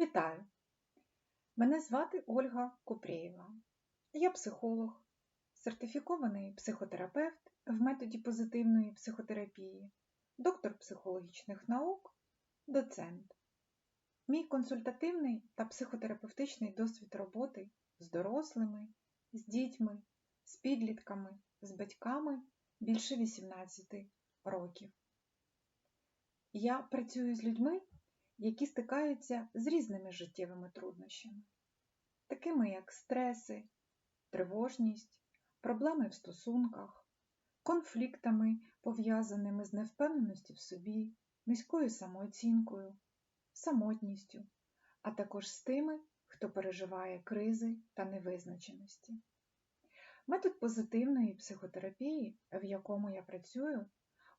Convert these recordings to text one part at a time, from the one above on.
Вітаю! Мене звати Ольга Купрєєва. Я психолог, сертифікований психотерапевт в методі позитивної психотерапії, доктор психологічних наук, доцент. Мій консультативний та психотерапевтичний досвід роботи з дорослими, з дітьми, з підлітками, з батьками більше 18 років. Я працюю з людьми, які стикаються з різними життєвими труднощами, такими як стреси, тривожність, проблеми в стосунках, конфліктами, пов'язаними з невпевненістю в собі, низькою самооцінкою, самотністю, а також з тими, хто переживає кризи та невизначеності. Метод позитивної психотерапії, в якому я працюю,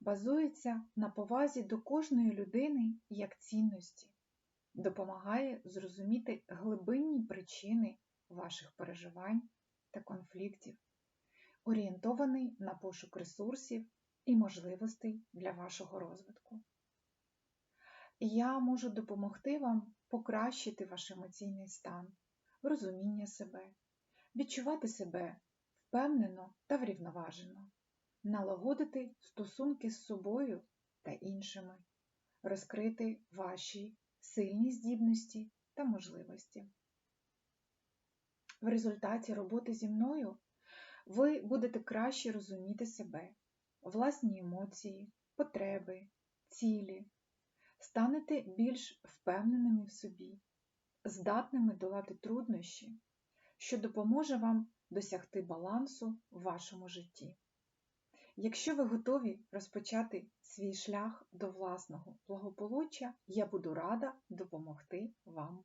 базується на повазі до кожної людини як цінності, допомагає зрозуміти глибинні причини ваших переживань та конфліктів, орієнтований на пошук ресурсів і можливостей для вашого розвитку. Я можу допомогти вам покращити ваш емоційний стан, розуміння себе, відчувати себе впевнено та врівноважено налагодити стосунки з собою та іншими, розкрити ваші сильні здібності та можливості. В результаті роботи зі мною ви будете краще розуміти себе, власні емоції, потреби, цілі, станете більш впевненими в собі, здатними долати труднощі, що допоможе вам досягти балансу в вашому житті. Якщо ви готові розпочати свій шлях до власного благополуччя, я буду рада допомогти вам.